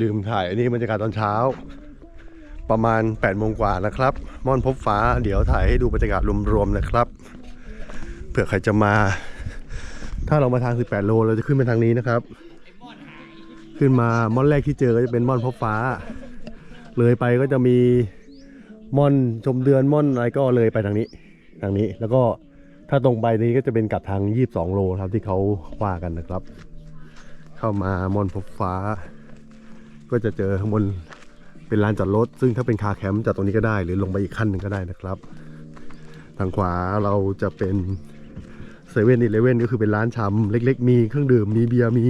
ลืมถ่ายอันนี้บรรยากาศตอนเช้า ประมาณ8ปดโมงกว่านะครับ ม่อนพบฟ้าเดี๋ยวถ่ายให้ดูบรรยากาศรวมๆนะครับ เผื่อใครจะมา ถ้าเรามาทาง 18 โลเราจะขึ้นไปทางนี้นะครับ ขึ้นมาม่อนแรกที่เจอก็จะเป็นม่อนพบฟ้า เลยไปก็จะมีม่อนชมเดือนม่อนอะไรก็เลยไปทางนี้ทางนี้แล้วก็ถ้าตรงไปนี้ก็จะเป็นกลับทาง 22 โลครับที่เขาว่ากันนะครับ เข้ามามอนพบฟ้า ก็จะเจอข้างบนเป็นลานจอดรถ ซึ่งถ้าเป็นคาแคมป์จอดตรงนี้ก็ได้ หรือลงไปอีกขั้นหนึ่งก็ได้นะครับ ทางขวาเราจะเป็นเซเว่นอีเลเว่นก็คือเป็นร้านชำเล็ก ๆ มีเครื่องดื่มมีเบียร์มี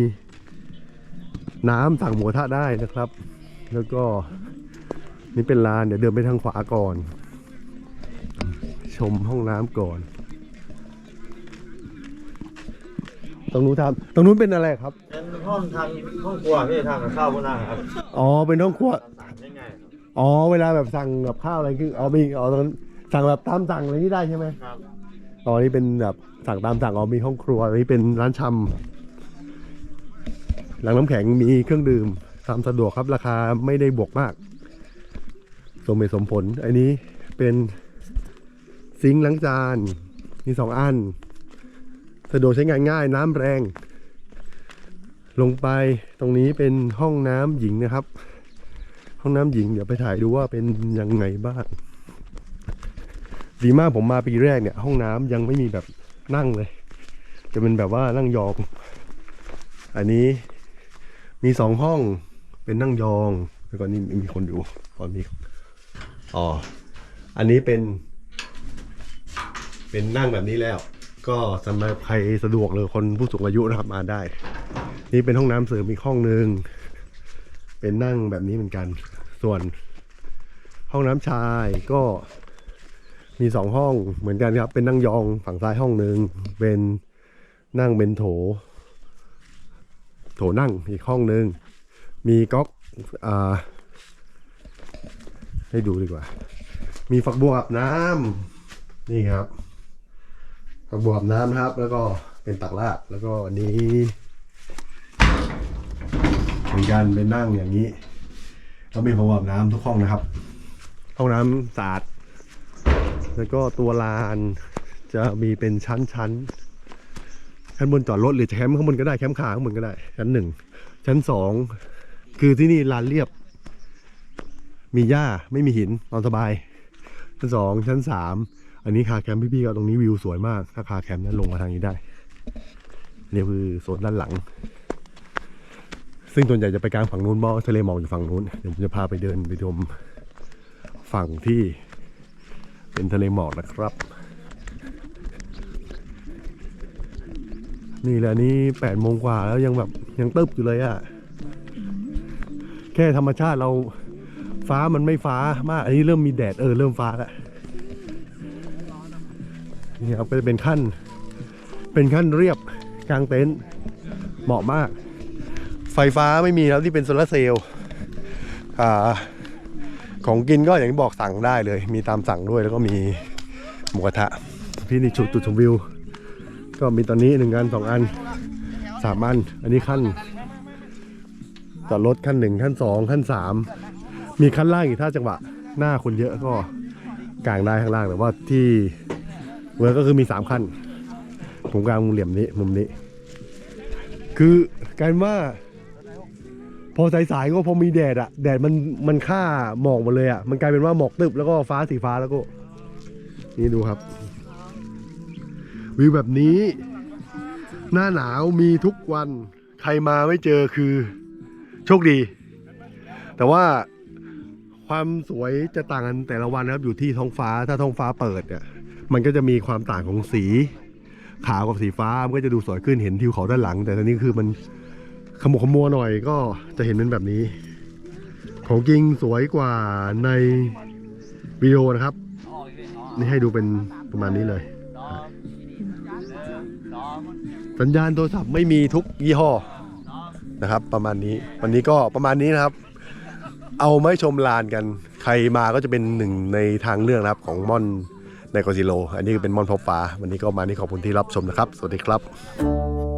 น้ำสั่งหมูทะได้นะครับ แล้วก็นี่เป็นลานเดี๋ยวเดินไปทางขวาก่อน ชมห้องน้ำก่อน ตรงนู้นทำตรงนู้นเป็นอะไรครับ เป็นห้องทางห้องครัวพี่ทางกับข้าวพวกนั้นครับอ๋อเป็นห้องครัวง่ายๆครับอ๋อเวลาแบบสั่งกับข้าวอะไรคืออ๋อมีอ๋อตรงนั้นสั่งแบบตามสั่งอะไรนี่ได้ใช่ไหมครับอ๋อนี่เป็นแบบสั่งตามสั่งอ๋อมีห้องครัวอันนี้เป็นร้านชำหลังน้ำแข็งมีเครื่องดื่มตามสะดวกครับราคาไม่ได้บวกมาก สมเหตุสมผล อันนี้เป็นซิงค์ล้างจานมีสองอัน สะดวกใช้งานง่ายน้ำแรง ลงไปตรงนี้เป็นห้องน้ำหญิงนะครับ ห้องน้ำหญิงเดี๋ยวไปถ่ายดูว่าเป็นยังไงบ้างดีมากผมมาปีแรกเนี่ย ห้องน้ำยังไม่มีแบบนั่งเลย จะเป็นแบบว่านั่งยอง อันนี้มีสองห้องเป็นนั่งยองแล้วก็นี่มีคนอยู่ก่อนมีอ๋ออันนี้เป็น เป็นนั่งแบบนี้แล้ว ก็สำหรับใครสะดวกเลยคนผู้สูงอายุนะครับมาได้ นี่เป็นห้องน้ำเสริมอีกห้องหนึ่งเป็นนั่งแบบนี้เหมือนกัน ส่วนห้องน้ำชายก็มีสองห้องเหมือนกันครับ เป็นนั่งยองฝั่งซ้ายห้องหนึ่งเป็นนั่งเป็นโถ โถนั่งอีกห้องหนึ่งมีก๊อกอ่าให้ดูดีกว่า มีฝักบัวอาบน้ำนี่ครับ ฝักบวบน้ำนะครับ แล้วก็เป็นตักลาดแล้วก็อันนี้เหมือนกันเป็นนั่งอย่างนี้แล้วมีฝักบวบน้ำทุกห้องนะครับ ห้องน้ำสะอาดแล้วก็ตัวลานจะมีเป็นชั้นชั้นชั้นบนจอดรถหรือแคมป์ข้างบนก็ได้แคมป์ขาข้างบนก็ได้ ชั้นหนึ่งชั้นสองคือที่นี่ลานเรียบ มีหญ้าไม่มีหินนอนสบาย ชั้นสองชั้นสาม อันนี้คาแคมป์พี่ๆก็ตรงนี้วิวสวยมาก ถ้าคาแคมป์นั้นลงมาทางนี้ได้นี่คือโซนด้านหลัง ซึ่งส่วนใหญ่จะไปกลางฝั่งนู้นเพราะทะเลหมอกอยู่ฝั่งนู้นเดี๋ยวผมจะพาไปเดินไปชมฝั่งที่เป็นทะเลหมอกนะครับ นี่แหละนี่แปดโมงกว่าแล้วยังแบบยังตึบอยู่เลยอะแค่ธรรมชาติเราฟ้ามันไม่ฟ้ามาก อันนี้เริ่มมีแดดเออเริ่มฟ้าแล้ว นี่ครับก็จะเป็นขั้น เป็นขั้นเรียบกลางเต็นท์เหมาะมาก ไฟฟ้าไม่มีแล้วที่เป็นโซลาเซลล์ของกินก็อย่างที่บอกสั่งได้เลย มีตามสั่งด้วยแล้วก็มีหมูกระทะพี่นี่จุดจุดชมวิว ก็มีตอนนี้หนึ่งอันสองอันสามอัน อันนี้ขั้นจอดรถขั้นหนึ่งขั้นสองขั้นสามมีขั้นล่างอีกถ้าจังหวะหน้าคนเยอะก็กลางได้ข้างล่างแต่ว่าที่ เวิร์กก็คือมีสามขั้นผมกลางมุมเหลี่ยมนี้มุมนี้ คือกลารว่า พอสายๆก็พอมีแดดอะแดดมันมันฆ่าหมอกหมดเลยอะมันกลายเป็นว่าหมอกตึบแล้วก็ฟ้าสีฟ้าแล้วก็ นี่ดูครับ วิวแบบนี้ หน้าหนาวมีทุกวัน ใครมาไม่เจอคือ โชคดี แต่ว่าความสวยจะต่างกันแต่ละวันนะครับอยู่ที่ท้องฟ้าถ้าท้องฟ้าเปิดเนี่ย มันก็จะมีความต่างของสีขาวกับสีฟ้ามันก็จะดูสวยขึ้นเห็นทิวเขาด้านหลัง แต่ตอนนี้คือมันขมุกขมัวหน่อยก็จะเห็นเป็นแบบนี้ ของจริงสวยกว่าในวิดีโอนะครับ นี่ให้ดูเป็นประมาณนี้เลย สัญญาณโทรศัพท์ไม่มีทุกยี่ห้อนะครับ ประมาณนี้วันนี้ก็ประมาณนี้นะครับ เอาไม่ชมลานกัน ใครมาก็จะเป็นหนึ่งในทางเลือกนะครับของม่อน ในกอซิโล อันนี้เป็นมอนพบฟ้า วันนี้ก็มานี่ขอบคุณที่รับชมนะครับ สวัสดีครับ